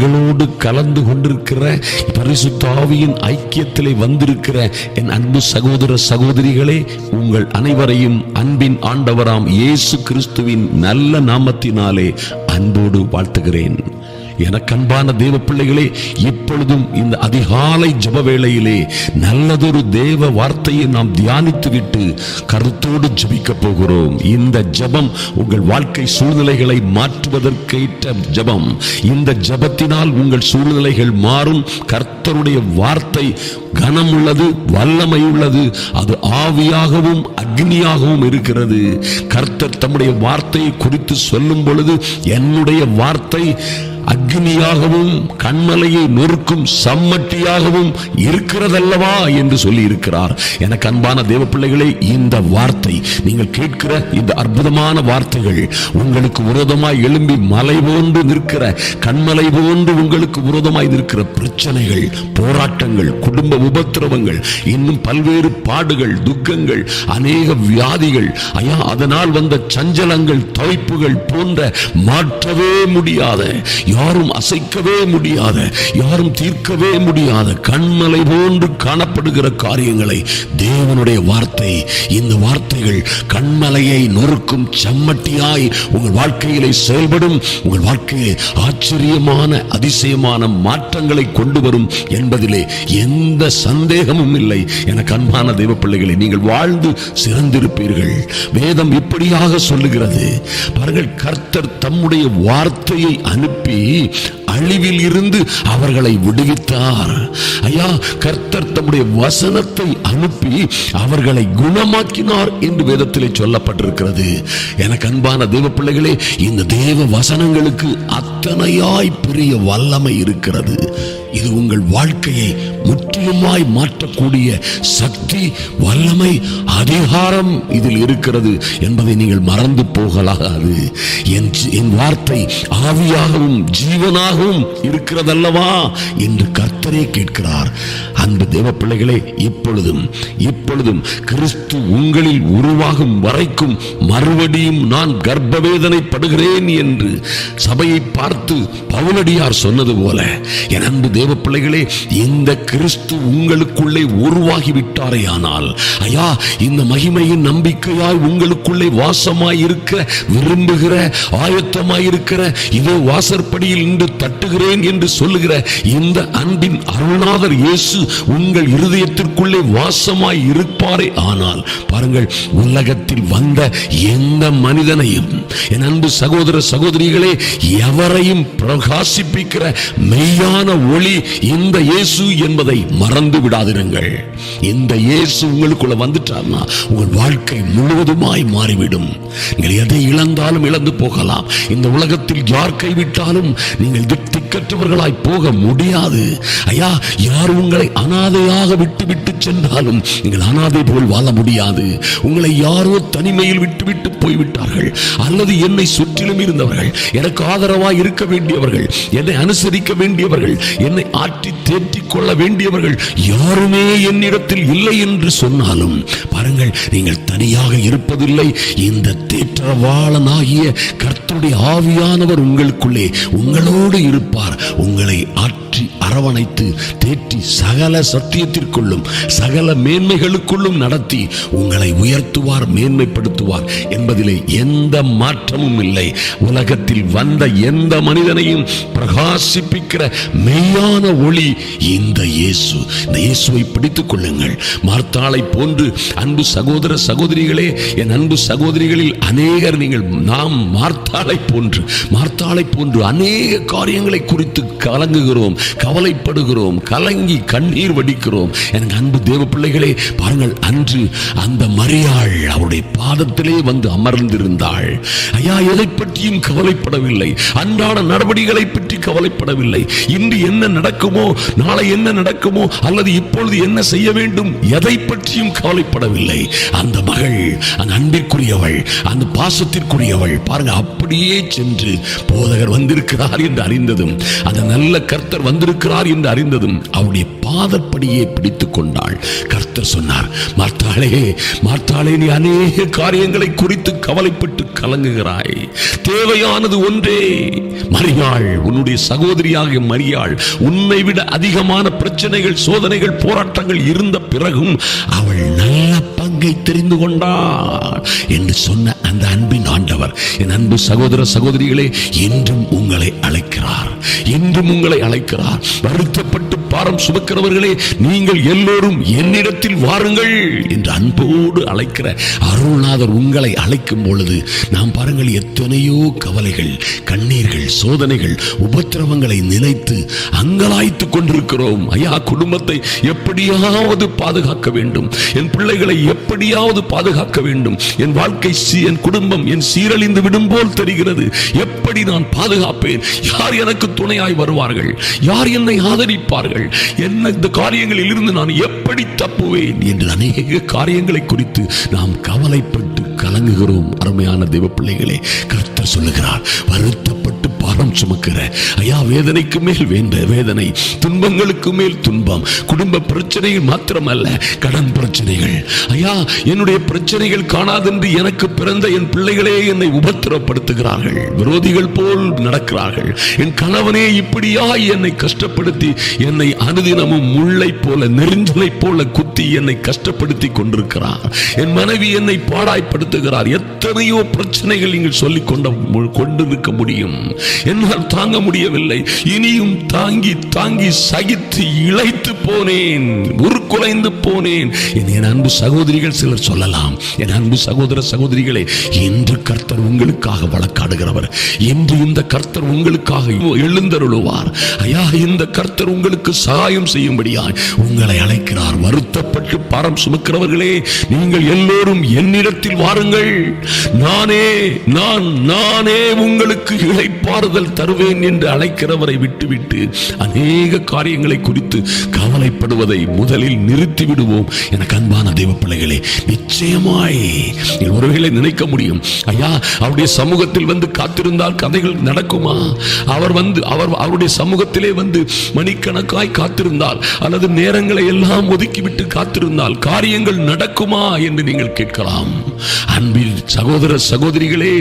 எங்களோடு கலந்து கொண்டிருக்கிற பரிசுத்த ஆவியின் ஐக்கியத்திலே வந்திருக்கிற என் அன்பு சகோதர சகோதரிகளே உங்கள் அனைவரையும் அன்பின் ஆண்டவராம் இயேசு கிறிஸ்துவின் நல்ல நாமத்தினாலே அன்போடு வாழ்த்துகிறேன். எனக்கன்பான தேவ பிள்ளைகளே இப்பொழுதும் இந்த அதிகாலை ஜப வேளையிலே நல்லதொரு தேவ வார்த்தையை நாம் தியானித்துவிட்டு கருத்தோடு ஜபிக்கப் போகிறோம். இந்த ஜெபம் உங்கள் வாழ்க்கை சூழ்நிலைகளை மாற்றுவதற்கேற்ற ஜெபம். இந்த ஜெபத்தினால் உங்கள் சூழ்நிலைகள் மாறும். கர்த்தருடைய வார்த்தை கனம் உள்ளது வல்லமை உள்ளது அது ஆவியாகவும் அக்னியாகவும் இருக்கிறது. கர்த்தர் தம்முடைய வார்த்தையை குறித்து சொல்லும் பொழுது என்னுடைய வார்த்தை அக்னியாகவும் கண்மலையை நொறுக்கும் சம்மட்டியாகவும் இருக்கிறதல்லவா என்று சொல்லி இருக்கிறார் எனக்கு அன்பான தேவ பிள்ளைகளே இந்த வார்த்தை நீங்கள் கேட்கிற இந்த அற்புதமான வார்த்தைகள் உங்களுக்கு விரோதமாய் எழும்பி மலை போன்று நிற்கிற கண்மலை போன்று உங்களுக்கு விரோதமாய் நிற்கிற பிரச்சனைகள் போராட்டங்கள் குடும்ப உபத்திரவங்கள் இன்னும் பல்வேறு பாடுகள் துக்கங்கள் அநேக வியாதிகள் ஐயா அதனால் வந்த சஞ்சலங்கள் தவிப்புகள் போன்ற மாற்றவே முடியாத யாரும் அசைக்கவே முடியாத யாரும் தீர்க்கவே முடியாத கண்மலை போன்று காணப்படுகிற காரியங்களை தேவனுடைய வார்த்தை இந்த வார்த்தைகள் கண்மலையை நொறுக்கும் செம்மட்டியாய் உங்கள் வாழ்க்கையிலே செயல்படும் உங்கள் வாழ்க்கையிலே ஆச்சரியமான அதிசயமான மாற்றங்களை கொண்டு வரும் என்பதிலே எந்த சந்தேகமும் இல்லை. எனக்கு அன்பான தெய்வ பிள்ளைகளை நீங்கள் வாழ்ந்து சிறந்திருப்பீர்கள். வேதம் இப்படியாக சொல்லுகிறது பாருங்கள் கர்த்தர் தம்முடைய வார்த்தையை அனுப்பி அழிவில் இருந்து அவர்களை விடுவித்தார். ஐயா கர்த்தர் தம்முடைய வசனத்தை அனுப்பி அவர்களை குணமாக்கினார் என்று வேதத்திலே சொல்லப்பட்டிருக்கிறது. எனக்கு அன்பான தேவ பிள்ளைகளே இந்த தேவ வசனங்களுக்கு அத்தனையாய் பெரிய வல்லமை இருக்கிறது. இது உங்கள் வாழ்க்கையை முற்றிலுமாய் மாற்றக்கூடிய சக்தி வல்லமை அதிகாரம் இதில் இருக்கிறது என்பதை நீங்கள் மறந்து போகலாகாது. என் என் வார்த்தை ஆவியாகவும் ஜீவனாகவும் இருக்கிறதல்லவா என்று கர்த்தரே கேட்கிறார். அன்பு தேவ பிள்ளைகளே இப்பொழுதும் இப்பொழுதும் கிறிஸ்து உங்களில் உருவாகும் வரைக்கும் மறுபடியும் நான் கர்ப்பவேதனை படுகிறேன் என்று சபையை பார்த்து பவுலடியார் சொன்னது போல என் அன்பு தேவ பிள்ளைகளே இந்த கிறிஸ்து உங்களுக்குள்ளே உருவாகி விட்டாரே ஆனால். ஐயா இந்த மகிமையின் நம்பிக்கையாய் உங்களுக்குள்ளே வாசமாய் இருக்க விரும்புகிற ஆயத்தமாய் இருக்கிற இதோ வாசற்படியில் நின்று தட்டுகிறேன் என்று சொல்லுகிற இந்த அன்பின் அருள்நாதர் இயேசு உங்கள் இருதயத்திற்குள்ளே வாசமாய் இருப்பாரே ஆனால். பாருங்கள் உலகத்தில் வந்த எந்த மனிதனையும் என் அன்பு சகோதர சகோதரிகளே எவரையும் பிரகாசிப்பிக்கிற மெய்யான ஒளி இந்த இயேசு என்பதை மறந்து விடாதிருங்கள். இந்த இயேசு உங்களுக்குள்ள வந்துட்டார்னா உங்கள் வாழ்க்கை முழுவதுமாய் மாறிவிடும். நீங்கள் எதை இழந்தாலும் இழந்து போகலாம். இந்த உலகத்தில் யார் கைவிட்டாலும் நீங்கள் திக் திக்கற்றவர்களாய் போக முடியாது. ஐயா யார் உங்களை அனாதையாக விட்டு விட்டு சென்றாலும் நீங்கள் அனாதை போல் வாழ முடியாது. உங்களை யாரோ தனிமையில் விட்டுவிட்டு போய்விட்டார்கள். அல்லது என்னை சுற்றிலும் இருந்தவர்கள். எனக்கு ஆதரவாக இருக்க வேண்டியவர்கள். என்னை அனுசரிக்க வேண்டியவர்கள். என்னை ஆற்றி தேற்றிக் கொள்ள வேண்டியவர்கள் யாருமே என்னிடத்தில் இல்லை என்று சொன்னாலும் பாருங்கள் நீங்கள் தனியாக இருப்பதில்லை. இந்த தேற்றவாளனாகிய கர்த்தருடைய ஆவியானவர் உங்களுக்குள்ளே உங்களோடு இருப்பார். உங்களை ஆற்றி அரவணைத்து தேற்றி சகல சத்தியத்திற்குள்ளும் சகல மேன்மைகளுக்குள்ளும் நடத்தி உங்களை உயர்த்துவார் மேன்மைப்படுத்துவார் என்பதிலே எந்த மாற்றமும் இல்லை. உலகத்தில் வந்த எந்த மனிதனையும் பிரகாசிப்பிக்கிற மெய்யான ஒளி இந்த இயேசு. இந்த இயேசுவை பிடித்துக் கொள்ளுங்கள். மார்த்தாளை போன்று அன்பு சகோதர சகோதரிகளே என் அன்பு சகோதரிகளில் அநேகர் நீங்கள் நாம் மார்த்தாளை போன்று மார்த்தாளை போன்று அநேக காரியங்களை குறித்து கலங்குகிறோம் கவலைப்படுகிறோம் கலங்கி கண்ணீர் வடிக்கிறோம். எனக்கு அன்பு தேவ பிள்ளைகளே பாருங்கள் அன்று அந்த மரியாள் அவருடைய பாதத்திலே வந்து அமர்ந்திருந்தாள். ஐயா எதை பற்றியும் கவலைப்படவில்லை. அன்றாட நடவடிக்கைகளை பற்றி கவலைப்படவில்லை. இன்று என்ன நடக்குமோ நாளை என்ன நடக்குமோ அல்லது இப்பொழுது என்ன செய்ய வேண்டும் எதை பற்றியும் கவலைப்படவில்லை. அந்த மகள் அந்த அன்பிற்குரியவள் அந்த பாசத்திற்குரியவள் பாருங்க அப்படியே சென்று போதகர் வந்திருக்கிறார் என்று அறிந்ததும் அந்த நல்ல கர்த்தர் வந்திருக்கிறார் என்று அறிந்ததும் அவருடைய அவருடைய பாதப்படியை பிடித்து கொண்டாள். கர்த்தர் சொன்னார் மார்த்தாளே மார்த்தாளே நீ அநேக காரியங்களை குறித்து கவலைப்பட்டு கலங்குகிறாய். தேவையானது ஒன்றே. மரியாள் உன்னுடைய உன்னுடைய சகோதரியாக மரியாள் உன்னை விட அதிகமான பிரச்சனைகள் சோதனைகள் போராட்டங்கள் இருந்த பிறகும் அவள் நல்ல பங்கை தெரிந்து கொண்டார் என்று சொன்ன அந்த அன்பின் ஆண்டவர் என் அன்பு சகோதர சகோதரிகளே என்றும் உங்களை அழைக்கிறார். என்றும் உங்களை அழைக்கிறார். வருத்தப்பட்டு பாரம் சுமக்கிறவர்களே நீங்கள் எல்லோரும் என்னிடத்தில் வாருங்கள் என்று அன்போடு அழைக்கிற அருள்நாதர் உங்களை அழைக்கும் பொழுது நாம் பாருங்கள் எத்தனையோ கவலைகள் கண்ணீர்கள் சோதனைகள் உபத்திரவங்களை நினைத்து அங்கலாய்த்துக் கொண்டிருக்கிறோம். ஐயா குடும்பத்தை எப்படியாவது பாதுகாக்க வேண்டும். என் பிள்ளைகளை எப்படியாவது பாதுகாக்க வேண்டும். என் வாழ்க்கை என் குடும்பம் என் சீரழிந்து விடும் போல் தெரிகிறது. எப்படி நான் பாதுகாப்பேன்? யார் எனக்கு துணையாய் வருவார்கள்? யார் என்னை ஆதரிப்பார்கள்? என்ன இந்த காரியங்களில் இருந்து நான் எப்படி தப்புவேன்? என்று அநேக காரியங்களை குறித்து நாம் கவலைப்பட்டு கலங்குகிறோம் அருமையான தெய்வ பிள்ளைகளே கத்தர் சொல்லுகிறார் வருத்தப்பட்டு பாரம் சுமக்கிற ஐயா வேதனைக்கு மேல் வேண்ட வேதனை துன்பங்களுக்கு மேல் துன்பம் குடும்ப பிரச்சனைகள் மாத்திரமல்ல கடன் பிரச்சனைகள். ஐயா என்னுடைய பிரச்சனைகள் காணாதென்று எனக்கு பிறந்த என் பிள்ளைகளே என்னை உபத்திரப்படுத்துகிறார்கள். விரோதிகள் போல் நடக்கிறார்கள். என் கணவனே இப்படியாய் என்னை கஷ்டப்படுத்தி என்னை அனுதினமும் முள்ளை போல நெருஞ்சலை போல குத்தி என்னை கஷ்டப்படுத்தி கொண்டிருக்கிறார். என் மனைவி என்னை பாடாய்ப்படுத்துகிறார். எத்தனையோ பிரச்சனைகள் நீங்கள் சொல்லிக் கொண்ட கொண்டிருக்க முடியும். என்னால் தாங்க முடியவில்லை. இனியும் தாங்கி தாங்கி சகித்து இழைத்து போனேன். உருக்குலைந்து போனேன். என் என் அன்பு சகோதரிகள் சிலர் சொல்லலாம். என் அன்பு சகோதர சகோதரிகளே இன்று கர்த்தர் உங்களுக்காக வழக்காடுகிறவர். இன்று இந்த கர்த்தர் உங்களுக்காக எழுந்தருளுவார். ஐயா இந்த கர்த்தர் உங்களுக்கு சகாயம் செய்யும்படியாய் உங்களை அழைக்கிறார். வருத்தப்பட்டு பாரம் சுமக்கிறவர்களே நீங்கள் எல்லோரும் என்னிடத்தில் வாருங்கள். நானே நான் நானே உங்களுக்கு இழைப்பாறுதல் தருவேன் என்று அழைக்கிறவரை விட்டுவிட்டு அநேக காரியங்களை குறித்து கவலைப்படுவதை முதலில் நிறுத்திவிடும் விடுவோம். எனக்கு அன்பான தெய்வ பிள்ளைகளே நிச்சயமாய் என் உறவுகளை நினைக்க முடியும் ஐயா அவருடைய சமூகத்தில் வந்து காத்திருந்தால் கதைகள் நடக்குமா? அவர் வந்து அவர் அவருடைய சமூகத்திலே வந்து மணிக்கணக்காய் காத்திருந்தால் அல்லது நேரங்களை எல்லாம் ஒதுக்கிவிட்டு காத்திருந்தால் காரியங்கள் நடக்குமா என்று நீங்கள் கேட்கலாம். அன்பில் சகோதர சகோதரிகளே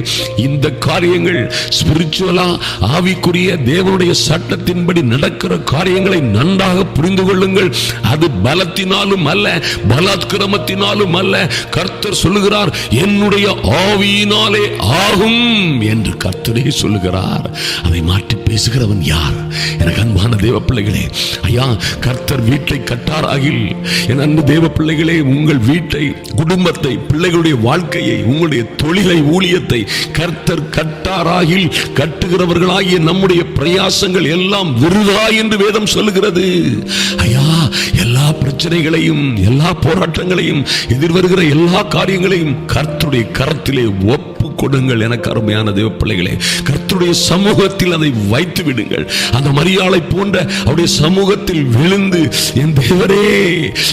இந்த காரியங்கள் ஸ்பிரிச்சுவலா ஆவிக்குரிய தேவனுடைய சட்டத்தின்படி நடக்கிற காரியங்களை நன்றாக புரிந்து கொள்ளுங்கள். அது பலத்தினாலும் அல்ல பலாத்கிரமத்தினாலும் அல்ல. கர்த்தர் சொல்லுகிறார் என்னுடைய ஆவியினாலே ஆகும் என்று கர்த்தரே சொல்லுகிறார். அதை மாற்றி பேசுகிறவன் யார்? எனக்கு அன்பான தேவ பிள்ளைகளே ஐயா கர்த்தர் வீட்டை கட்டாராகில். என் அன்பு தேவ பிள்ளைகளே உங்கள் வீட்டை குடும்பத்தை பிள்ளைகளுடைய வாழ்க்கையை உங்களுடைய தொழிலை ஊழியத்தை கர்த்தர் கட்டாராகில். கட்டுகிறவர்களாகிய நம்முடைய பிரயாசங்கள் எல்லாம் விருதா என்று வேதம் சொல்லுகிறது. ஐயா எல்லா பிரச்சனைகளையும் எல்லா போராட்டங்களையும் எதிர்வருகிற எல்லா காரியங்களையும் கர்த்துடைய கரத்திலே ஒப்பு கொடுங்கள் எனக்கு அருமையான தேவ பிள்ளைகளே கர்த்தருடைய சமூகத்தில் அதை வைத்து விடுங்கள். அந்த மரியாளை போன்ற அவருடைய சமூகத்தில் விழுந்து என் தேவரே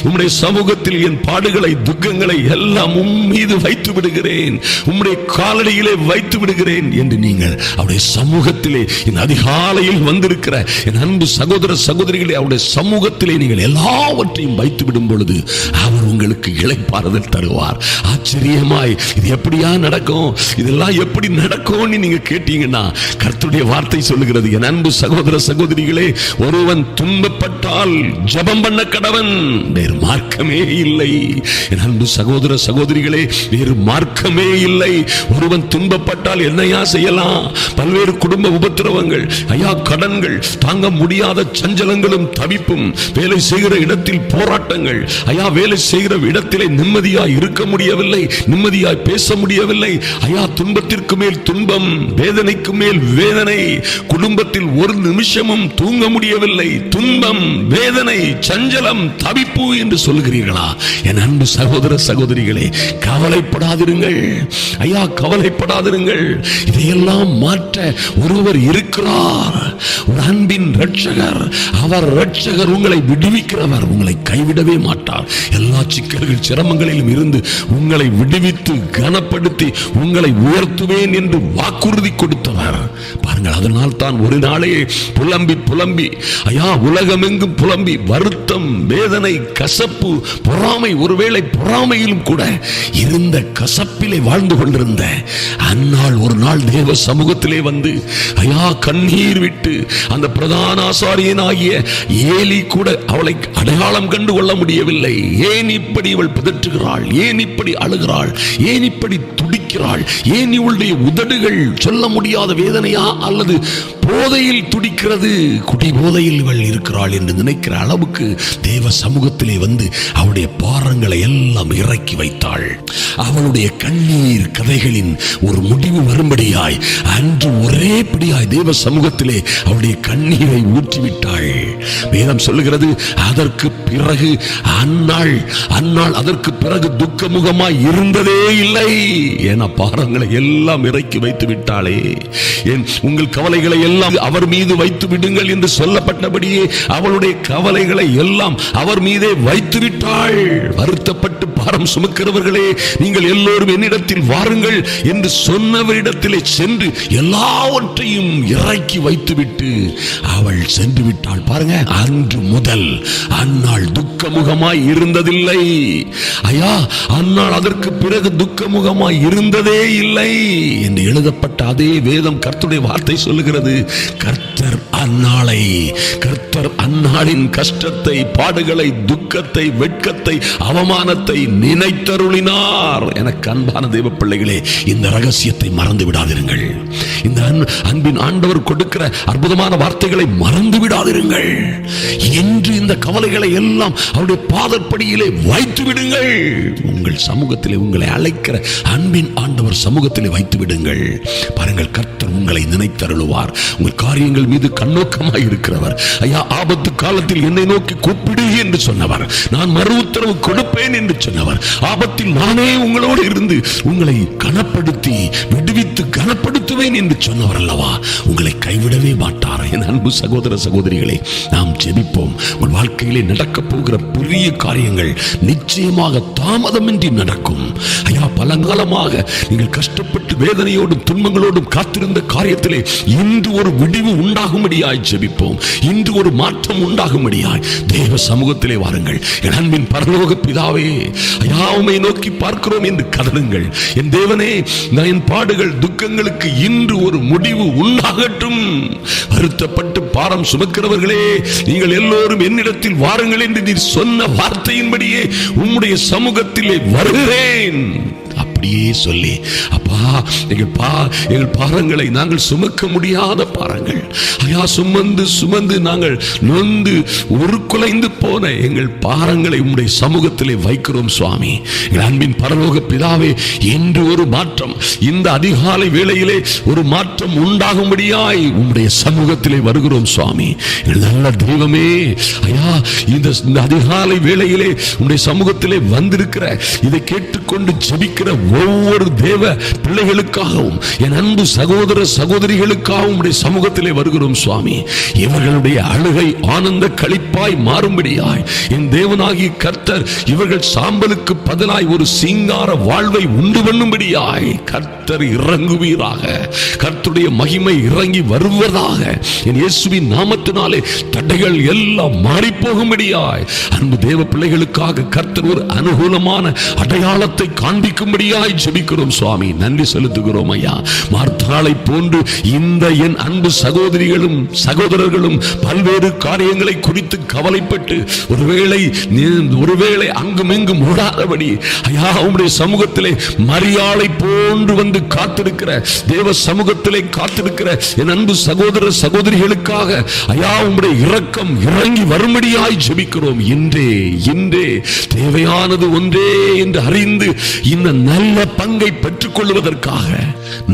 உம்முடைய சமூகத்தில் என் பாடுகளை துக்கங்களை எல்லாம் உம் மீது வைத்து விடுகிறேன். உம்முடைய காலடியிலே வைத்து விடுகிறேன் என்று நீங்கள் அவருடைய சமூகத்திலே என் அதிகாலையில் வந்திருக்கிற என் அன்பு சகோதர சகோதரிகளே அவருடைய சமூகத்திலே நீங்கள் எல்லாவற்றையும் வைத்து விடும் பொழுது அவர் உங்களுக்கு இழைப்பாறுதல் தருவார். ஆச்சரியமாய் இது எப்படியா நடக்கும்? இதெல்லாம் எப்படி நடக்கும்னு நீங்க கேட்டீங்கன்னா கர்த்தருடைய வார்த்தை சொல்லுகிறது. என் அன்பு சகோதர சகோதரிகளே ஒருவன் துன்பப்பட்டால் ஜெபம் பண்ண கடவன் வேறு மார்க்கமே இல்லை. என் அன்பு சகோதர சகோதரிகளே வேறு மார்க்கமே இல்லை. ஒருவன் துன்பப்பட்டால் என்னையா செய்யலாம்? பல்வேறு குடும்ப உபத்திரவங்கள் ஐயா கடன்கள் தாங்க முடியாத சஞ்சலங்களும் தவிப்பும் வேலை செய்கிற இடத்தில் போராட்டங்கள். ஐயா வேலை செய்கிற இடத்திலே நிம்மதியாய் இருக்க முடியவில்லை நிம்மதியாய் பேச முடியவில்லை. ஐயா துன்பத்திற்கு மேல் துன்பம் வேதனைக்கு மேல் வேதனை. குடும்பத்தில் ஒரு நிமிஷமும் தூங்க முடியவில்லை. துன்பம் வேதனை சஞ்சலம் தவிப்பு என்று சொல்கிறீர்களா என் அன்பு சகோதர சகோதரிகளே கவலைப்படாதிருங்கள். ஐயா கவலைப்படாதிருங்கள். இதையெல்லாம் மாற்ற ஒருவர் இருக்கிறார். ஒரு அன்பின் ரட்சகர் அவர் ரட்சகர் உங்களை விடுவிக்கிறவர். உங்களை கைவிடவே மாட்டார். எல்லா சிக்கல்கள் சிரமங்களிலும் இருந்து உங்களை விடுவித்து கனப்படுத்தி உங்களை உயர்த்துவேன் என்று வாக்குறுதி கொடுத்தவர். பாருங்கள் அதனால் தான் ஒரு நாளே புலம்பி புலம்பி ஐயா உலகமெங்கும் புலம்பி வருத்தம் வேதனை கசப்பு பொறாமை ஒருவேளை பொறாமையிலும் கூட இருந்த கசப்பிலே வாழ்ந்து கொண்டிருந்த அந்நாள் ஒரு நாள் தேவ சமூகத்திலே வந்து ஐயா கண்ணீர் விட்டு அந்த பிரதான ஆசாரியனாகிய ஏலி கூட அவளை அடையாளம் கண்டு கொள்ள முடியவில்லை. ஏன் இப்படி இவள் பிதற்றுகிறாள்? ஏன் இப்படி அழுகிறாள்? ஏன் இப்படி துடி துடிக்கிறாள் ஏன் இவளுடைய உதடுகள் சொல்ல முடியாத வேதனையா அல்லது போதையில் துடிக்கிறது? குடி போதையில் இவள் இருக்கிறாள் என்று நினைக்கிற அளவுக்கு தேவ சமூகத்திலே வந்து அவளுடைய பாரங்களை எல்லாம் இறக்கி வைத்தாள். அவளுடைய கண்ணீர் கதைகளின் ஒரு முடிவு வரும்படியாய் அன்று ஒரே பிடியாய் தேவ சமூகத்திலே அவளுடைய கண்ணீரை ஊற்றிவிட்டாள். வேதம் சொல்லுகிறது அதற்கு பிறகு அந்நாள் அந்நாள் அதற்கு பிறகு துக்கமுகமாய் இருந்ததே இல்லை. என பாரங்களை எல்லாம் இறக்கி வைத்து விட்டாளே? என் உங்கள் கவலைகளை எல்லாம் அவர் மீது வைத்து விடுங்கள் என்று சொல்லப்பட்டபடியே அவளுடைய கவலைகளை எல்லாம் அவர் மீதே வைத்து விட்டாள். வருத்தப்பட்டு பாரம் சுமக்கிறவர்களே நீங்கள் எல்லோரும் என்னிடத்தில் வாருங்கள் என்று சொன்னவரிடத்திலே சென்று எல்லாவற்றையும் இறக்கி வைத்துவிட்டு அவள் சென்று விட்டாள். பாருங்க அன்று முதல் அந்நாள் துக்கமுகமாய் இருந்ததில்லை. ஐயா அந்நாள் அதற்கு பிறகு துக்கமுகமாய் இருந்ததே இல்லை. என்று எழுதப்பட்ட அதே வேதம் கர்த்துடைய வார்த்தை சொல்லுகிறது. கர்த்தர் அந்நாளை. கர்த்தர் அந்நாளின் கஷ்டத்தை பாடுகளை துக்கத்தை வெட்கத்தை அவமானத்தை நினைத்தருளினார். எனக்கு அன்பான தெய்வ பிள்ளைகளே இந்த ரகசியத்தை மறந்து விடாதிருங்கள். இந்த அன்பின் ஆண்டவர் கொடுக்கிற அற்புதமான வார்த்தைகளை மறந்து விடாதிருங்கள். என்று இந்த கவலைகளை எல்லாம் அவருடைய பாதப்படியிலே வைத்து விடுங்கள். உங்கள் சமூகத்திலே உங்களை அழைக்கிற அன்பின் ஆண்டவர் சமூகத்திலே வைத்து விடுங்கள். பாருங்கள் கர்த்தர் உங்களை நினைத்தருளுவார். உங்கள் காரியங்கள் மீது நோக்கமாய் இருக்கிறவர். ஐயா ஆபத்து காலத்தில் என்னை நோக்கி கூப்பிடு என்று சொன்னவர். நான் மறு உத்தரவு கொடுப்பேன் என்று சொன்னவர். ஆபத்தில் நானே உங்களோடு இருந்து உங்களை கனப்படுத்தி விடுவித்து கனப்படுத்துவேன் என்று சொன்னவர் அல்லவா? உங்களை கைவிடவே மாட்டார். என் அன்பு சகோதர சகோதரிகளை நாம் ஜெபிப்போம். உங்கள் வாழ்க்கையிலே நடக்கப் போகிற பெரிய காரியங்கள் நிச்சயமாக தாமதமின்றி நடக்கும். ஐயா பலங்காலமாக நீங்கள் கஷ்டப்பட்டு வேதனையோடும் துன்பங்களோடும் காத்திருந்த காரியத்திலே இன்று ஒரு விடிவு உண்டாகும்படியாய் ஜெபிப்போம். இன்று ஒரு மாற்றம் உண்டாகும்படியாய் தேவ சமூகத்திலே வாருங்கள். என் அன்பின் பரலோக பிதாவே யாவுமை நோக்கி பார்க்கிறோம் என்று கதறுங்கள். என் தேவனே நான் என் பாடுகள் துக்கங்களுக்கு இன்று ஒரு முடிவு உண்டாகட்டும். வருத்தப்பட்டு பாரம் சுமக்கிறவர்களே நீங்கள் எல்லோரும் என்னிடத்தில் வாருங்கள் என்று நீர் சொன்ன வார்த்தையின்படியே உம்முடைய சமூகத்திலே வருகிறேன். அப்படியே சொல்லி அப்பா எங்கள் பா எங்கள் பாரங்களை நாங்கள் சுமக்க முடியாத பாருங்கள். ஐயா சுமந்து சுமந்து நாங்கள் நொந்து உருக்குலைந்து போன எங்கள் பாரங்களை உம்முடைய சமூகத்திலே வைக்கிறோம் சுவாமி. எங்கள் அன்பின் பரலோக பிதாவே என்று ஒரு மாற்றம் இந்த அதிகாலை வேளையிலே ஒரு மாற்றம் உண்டாகும்படியாய் உம்முடைய சமூகத்திலே வருகிறோம் சுவாமி. நல்ல தெய்வமே ஐயா இந்த அதிகாலை வேளையிலே உம்முடைய சமூகத்திலே வந்திருக்கிற இதை கேட்டுக்கொண்டு ஜபிக்கிற ஒவ்வொரு தேவ பிள்ளைகளுக்காகவும் என் அன்பு சகோதர சகோதரிகளுக்காகவும் உடைய சமூகத்திலே வருகிறோம் சுவாமி. இவர்களுடைய அழுகை ஆனந்த களிப்பாய் மாறும்படியாய் என் தேவனாகி கர்த்தர் இவர்கள் சாம்பலுக்கு பதிலாய் ஒரு சிங்கார வாழ்வை உண்டு பண்ணும்படியாய் கர்த்தர் இறங்குவீராக. கர்த்தருடைய மகிமை இறங்கி வருவதாக என் இயேசுவின் நாமத்தினாலே தடைகள் எல்லாம் மாறி போகும்படியாய் அன்பு தேவ பிள்ளைகளுக்காக கர்த்தர் ஒரு அனுகூலமான அடையாளத்தை காண்பிக்கும்படியாய் ஜெபிக்கிறோம் சுவாமி. நன்றி செலுத்துகிறோம் ஐயா. மார்த்தாளை போன்று இந்த என் அன்பு சகோதரிகளும் சகோதரர்களும் பல்வேறு காரியங்களை குறித்து கவலைப்பட்டு ஒருவேளை ஒருவேளை அங்கும் இங்கும் ஓடாதபடி ஐயா உங்களுடைய சமூகத்திலே மரியாதை போன்று வந்து காத்திருக்கிற தேவ சமூகத்திலே காத்திருக்கிற என் அன்பு சகோதர சகோதரிகளுக்காக ஐயா உங்களுடைய இரக்கம் இறங்கி வரும்படியாய் ஜெபிக்கிறோம். இன்றே இன்றே தேவையானது ஒன்றே என்று அறிந்து இந்த நல்ல பங்கை பெற்றுக் கொள்வதற்காக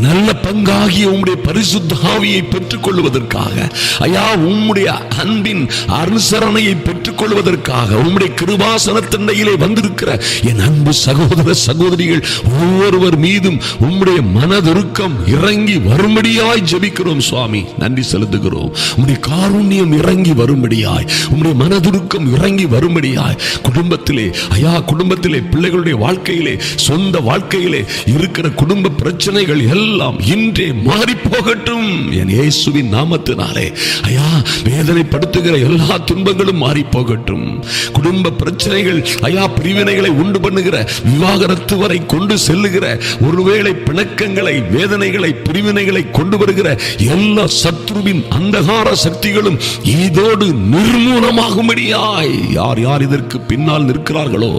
நல்ல பங்காகிய உங்களுடைய பரிசுத்தாவியை பெற்று பெற்றுக்கொள்வதற்காக ஐயா உம்முடைய அன்பின் அனுசரணையை பெற்றுக்கொள்வதற்காக உம்முடைய கிருபாசனத்தண்டையிலே வந்திருக்கிற என் அன்பு சகோதர சகோதரிகள் ஒவ்வொருவர் மீதும் உம்முடைய மனதுருக்கம் இறங்கி வரும்படியாய் ஜபிக்கிறோம் சுவாமி. நன்றி செலுத்துகிறோம். உம்முடைய காருண்யம் இறங்கி வரும்படியாய் உம்முடைய மனதுருக்கம் இறங்கி வரும்படியாய் குடும்பத்திலே ஐயா குடும்பத்திலே பிள்ளைகளுடைய வாழ்க்கையிலே சொந்த வாழ்க்கையிலே இருக்கிற குடும்ப பிரச்சனைகள் எல்லாம் இன்றே மாறி போகட்டும் என் இயேசுவின் நாமத்தினாலே. ஐயா வேதனைப்படுத்துகிற எல்லா துன்பங்களும் மாறி போகட்டும் குடும்ப பிரச்சனைகள் ஐயா பிரிவினைகளை உண்டு பண்ணுகிற விவாகரத்து வரை கொண்டு செல்லுகிற ஒருவேளை பிணக்கங்களை வேதனைகளை பிரிவினைகளை கொண்டு வருகிற எல்லா சத்ருவின் அந்தகார சக்திகளும் இதோடு நிர்மூலமாகும்படியாய். யார் யார் இதற்கு பின்னால் நிற்கிறார்களோ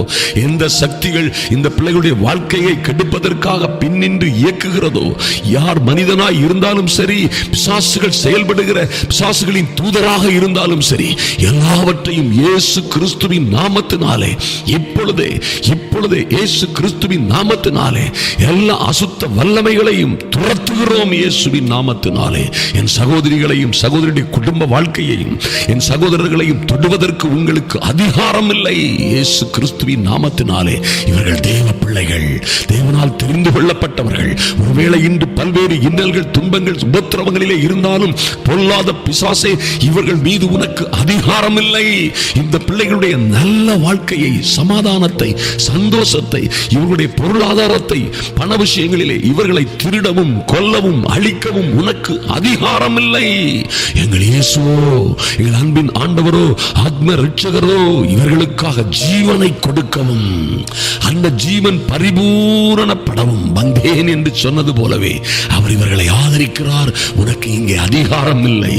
எந்த சக்திகள் இந்த பிள்ளைகளுடைய வாழ்க்கையை கெடுப்பதற்காக பின்னின்று இயக்குகிறதோ யார் மனிதனாய் இருந்தாலும் சரி பிசாசுகள் செயல்படுகிற பிசாசுகளின் தூதராக இருந்தாலும் சரி எல்லாவற்றையும் இயேசு கிறிஸ்துவின் நாமத்தினாலே இப்பொழுதே இப்பொழுதே இயேசு கிறிஸ்துவின் நாமத்தினாலே எல்லா அசுத்த வல்லமைகளையும் துரத்துகிறோம் இயேசுவின் நாமத்தினாலே. என் சகோதரிகளையும் சகோதரியுடைய குடும்ப வாழ்க்கையையும் என் சகோதரர்களையும் தொடுவதற்கு உங்களுக்கு அதிகாரம் இல்லை இயேசு கிறிஸ்துவின் நாமத்தினாலே. இவர்கள் தேவ பிள்ளைகள் தேவனால் தெரிந்து கொள்ளப்பட்டவர்கள். ஒருவேளை இன்று பல்வேறு இன்னல்கள் துன்பங்கள் உபத்திரவங்களிலே இருந்தாலும் பொல்லாத பிசாசே இவர்கள் மீது உனக்கு அதிகாரம் இல்லை இந்த பிள்ளைகளுடைய நல்ல வாழ்க்கையை சமாதானத்தை சந்தோஷத்தை இவர்களுடைய பொருளாதாரத்தை பண விஷயங்களிலே இவர்களை திருடவும் கொல்லவும் அழிக்கவும் உனக்கு அதிகாரம் இல்லை எங்கள் இயேசுவோ எங்கள் அன்பின் ஆண்டவரோ ஆத்ம ரட்சகரோ இவர்களுக்காக ஜீவனை கொடுக்கவும் அந்த ஜீவன் பரிபூரணப்படவும் வந்தேன் என்று சொன்னது போலவே அவர் இவர்களை ஆதரிக்கிறார். உனக்கு இங்கே அதிகாரம் இல்லை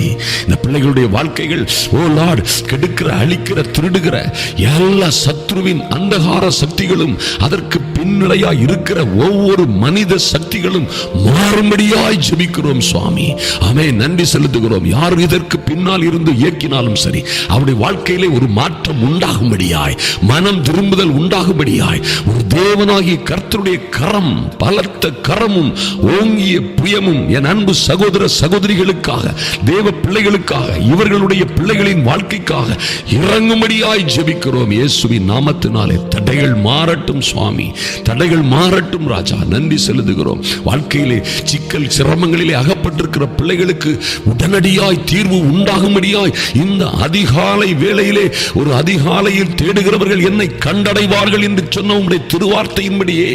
இந்த பிள்ளைகளுடைய வாழ்க்கைகள் ஓ லார்ட் கெடுக்கிற அழிக்கிற திருடுகிற எல்லா சத்ருவின் அந்தகார சக்திகளும் அதற்கு பின்னடையாய் இருக்கிற ஒவ்வொரு மனித சக்திகளும் மாறும்படியாய் ஜெபிக்கிறோம் சுவாமி. அமே நன்றி செலுத்துகிறோம். யார் இதற்கு முன்னால் இருந்து இயக்கினாலும் சரி அவருடைய வாழ்க்கையிலே ஒரு மாற்றம் உண்டாகும்படியாய் மனம் திரும்புதல் உண்டாகும்படியாய் ஒரு தேவனாகிய கர்த்தருடைய கரம் பலத்த கரமும் ஓங்கிய புயமும் என் அன்பு சகோதர சகோதரிகளுக்காக தேவ பிள்ளைகளுக்காக இவர்களுடைய பிள்ளைகளின் வாழ்க்கைக்காக இறங்கும்படியாய் ஜெபிக்கிறோம். இயேசுவின் நாமத்தினாலே தடைகள் மாறட்டும் சுவாமி. தடைகள் மாறட்டும் ராஜா. நன்றி செலுத்துகிறோம். வாழ்க்கையிலே சிக்கல் சிரமங்களிலே அக அகப்பட்டிருக்கிற பிள்ளைகளுக்கு உடனடியாய் தீர்வு உண்டாகும்படியாய் இந்த அதிகாலை வேளையிலே ஒரு அதிகாலையில் தேடுகிறவர்கள் என்னை கண்டடைவார்கள் என்று சொன்ன உடைய திருவார்த்தையின்படியே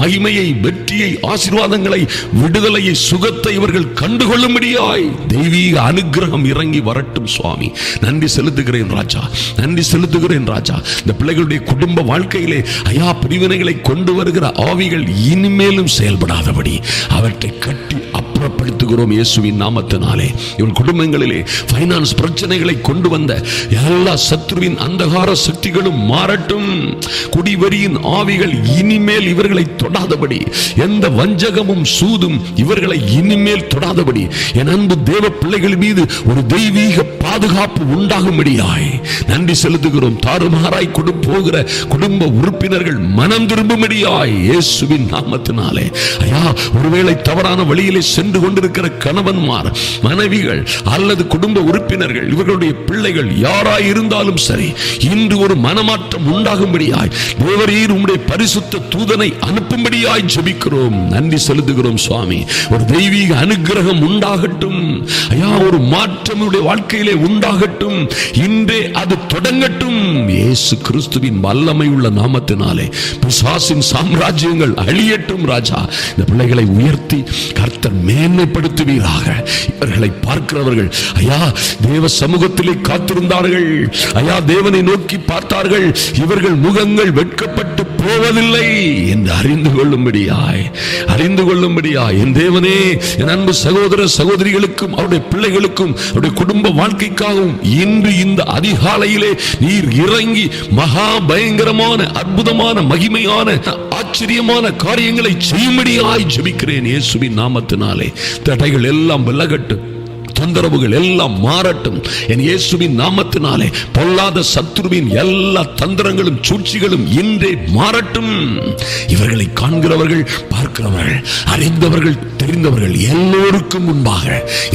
மகிமையை வெற்றியை ஆசீர்வாதங்களை விடுதலையை சுகத்தை இவர்கள் கண்டுகொள்ளும்படியாய் தெய்வீக அனுக்கிரகம் இறங்கி வரட்டும் சுவாமி. நன்றி செலுத்துகிறேன் ராஜா. நன்றி செலுத்துகிறேன் ராஜா. இந்த பிள்ளைகளுடைய குடும்ப வாழ்க்கையிலே ஐயா பிரிவினைகளை கொண்டு வருகிற ஆவிகள் இனிமேலும் செயல்படாதபடி அவற்றை கட்டி அப்புறப்படுத்துகிறோம் இயேசுவின் நாமத்தினாலே. இவன் குடும்பங்களிலே ஃபைனான்ஸ் பிரச்சனைகளை கொண்டு வந்த எல்லா சத்ருவின் அந்தகார சக்திகளும் மாறட்டும். குடிவரியின் ஆவிகள் இனிமேல் இவர்களை தொடாதபடி எந்த வஞ்சகமும் சூதும் இவர்களை இனிமேல் தொடாதபடி என் அன்பு தேவ பிள்ளைகள் மீது ஒரு தெய்வீக பாதுகாப்பு உண்டாகும்படியாய் நன்றி செலுத்துகிறோம். தாறுமாறாய் கொடு போகிற குடும்ப உறுப்பினர்கள் மனம் திரும்பும்படியாய் இயேசுவின் நாமத்தினாலே. ஐயா ஒருவேளை தவறான வழியிலே சென்று கொண்டிருக்கிற இருக்கிற கணவன்மார் மனைவிகள் அல்லது குடும்ப உறுப்பினர்கள் இவர்களுடைய பிள்ளைகள் யாராய் இருந்தாலும் சரி இன்று ஒரு மனமாற்றம் உண்டாகும்படியாய் தேவரீர் உம்முடைய பரிசுத்த தூதனை அனுப்பும்படியாய் ஜபிக்கிறோம். நன்றி செலுத்துகிறோம் சுவாமி. ஒரு தெய்வீக அனுகிரகம் உண்டாகட்டும். ஐயா ஒரு மாற்றம் வாழ்க்கையிலே உண்டாகட்டும். இன்றே அது தொடங்கட்டும். இயேசு கிறிஸ்துவின் வல்லமை உள்ள நாமத்தினாலே பிசாசின் சாம்ராஜ்யங்கள் அழியட்டும் ராஜா. இந்த பிள்ளைகளை உயர்த்தி கர்த்தர் மேன்மைப்படுத்த மேன்மைப்படுத்துவீராக இவர்களை பார்க்கிறவர்கள் ஐயா தேவ சமூகத்திலே காத்திருந்தார்கள். ஐயா தேவனை நோக்கி பார்த்தார்கள். இவர்கள் முகங்கள் வெட்கப்பட்டு போவதில்லை. என்று அறிந்து கொள்ளும்படியாய் அறிந்து கொள்ளும்படியாய் என் தேவனே என் அன்பு சகோதர சகோதரிகளுக்கும் அவருடைய பிள்ளைகளுக்கும் அவருடைய குடும்ப வாழ்க்கைக்காகவும் இன்று இந்த அதிகாலையிலே நீர் இறங்கி மகா பயங்கரமான அற்புதமான மகிமையான ஆச்சரியமான காரியங்களை செய்யும்படியாய் ஜெபிக்கிறேன் இயேசுவின் நாமத்தினாலே. தடைகள் எல்லாம் விலகட்டும். தொந்தரவுகள் எல்லாம் மாறட்டும். என் இயேசுவின் நாமத்தினாலே பொல்லாத சத்துருவின் எல்லா தந்திரங்களும் சூழ்ச்சிகளும் இன்றே மாறட்டும். இவர்களை காண்கிறவர்கள் பார்க்கிறவர்கள் அறிந்தவர்கள் தெரிந்தவர்கள் எல்லோருக்கும் முன்பாக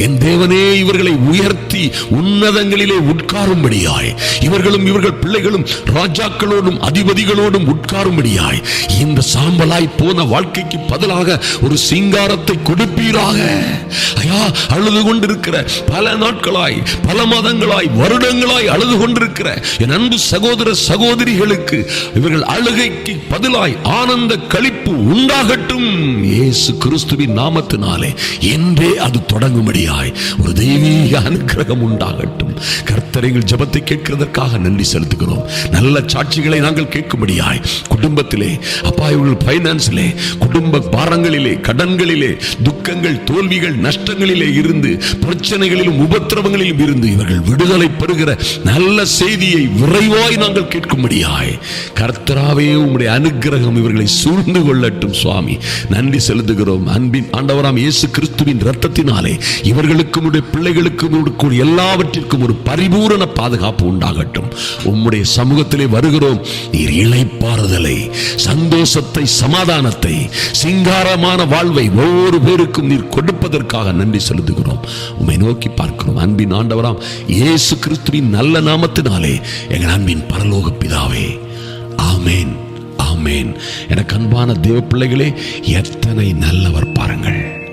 என் தேவனே இவர்களை உயர்த்தி உன்னதங்களிலே உட்காரும்படியாய் இவர்களும் இவர்கள் பிள்ளைகளும் ராஜாக்களோடும் அதிபதிகளோடும் உட்காரும்படியாய் இந்த சாம்பலாய் போன வாழ்க்கைக்கு பதிலாக ஒரு சிங்காரத்தை கொடுப்பீராக. ஐயா அழுது கொண்டிருக்கிற கூட பல நாட்களாய் பல மாதங்களாய் வருடங்களாய் அழுது கொண்டிருக்கிற என் அன்பு சகோதர சகோதரிகளுக்கு இவர்கள் அழுகைக்கு பதிலாய் ஆனந்த கழிப்பு உண்டாகட்டும். இயேசு கிறிஸ்துவின் நாமத்தினாலே என்றே அது தொடங்கும்படியாய் ஒரு தெய்வீக அனுக்கிரகம் உண்டாகட்டும். கர்த்தரைகள் ஜபத்தை கேட்கிறதற்காக நன்றி செலுத்துகிறோம். நல்ல சாட்சிகளை நாங்கள் கேட்கும்படியாய் குடும்பத்திலே அப்பா இவர்கள் பைனான்ஸிலே குடும்ப பாரங்களிலே கடன்களிலே துக்கங்கள் தோல்விகள் நஷ்டங்களிலே இருந்து பிரச்சனைகளிலும் உபத்திரவங்களிலும் இருந்து இவர்கள் விடுதலை பெறுகிற நல்ல செய்தியை விரைவாய் நாங்கள் கேட்கும்படியாய். கர்த்தராவே உங்களுடைய அனுகிரகம் இவர்களை சூழ்ந்து கொள்ளட்டும் சுவாமி. நன்றி செலுத்துகிறோம். அன்பின் ஆண்டவராம் இயேசு கிறிஸ்துவின் ரத்தத்தினாலே இவர்களுக்கும் உடைய பிள்ளைகளுக்கும் எல்லாவற்றிற்கும் ஒரு பரிபூரண பாதுகாப்பு உண்டாகட்டும். உம்முடைய சமூகத்திலே வருகிறோம். நீர் இழைப்பாறுதலை சந்தோஷத்தை சமாதானத்தை சிங்காரமான வாழ்வை ஒவ்வொரு பேருக்கும் நீர் கொடுப்பதற்காக நன்றி செலுத்துகிறோம். உம்மை நோக்கி பார்க்கிறோம். அன்பின் ஆண்டவராம் இயேசு கிறிஸ்துவின் நல்ல நாமத்தினாலே எங்கள் அன்பின் பரலோக பிதாவே. ஆமேன் ஆமேன். எனக்கு அன்பான தேவ பிள்ளைகளே எத்தனை நல்லவர் பாருங்கள்.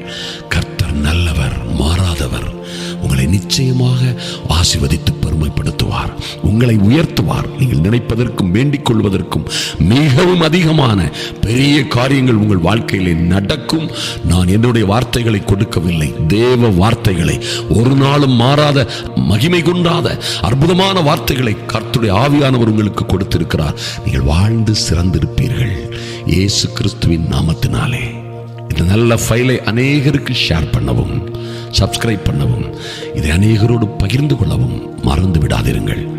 நிச்சயமாக ஆசிர்வதித்து பெருமைப்படுத்துவார். உங்களை உயர்த்துவார். நீங்கள் நினைப்பதற்கும் வேண்டிக் கொள்வதற்கும் மிகவும் அதிகமான பெரிய காரியங்கள் உங்கள் வாழ்க்கையிலே நடக்கும். நான் என்னுடைய வார்த்தைகளை கொடுக்கவில்லை. தேவ வார்த்தைகளை. ஒரு நாளும் மாறாத மகிமை கொண்டாத அற்புதமான வார்த்தைகளை கர்த்துடைய ஆவியானவர் உங்களுக்கு கொடுத்திருக்கிறார். நீங்கள் வாழ்ந்து சிறந்திருப்பீர்கள். இயேசு கிறிஸ்துவின் நாமத்தினாலே. இந்த நல்ல ஃபைலை அநேகருக்கு ஷேர் பண்ணவும். சப்ஸ்கிரைப் பண்ணவும் இதை அநேகரோடு பகிர்ந்து கொள்ளவும் மறந்து விடாதிருங்கள்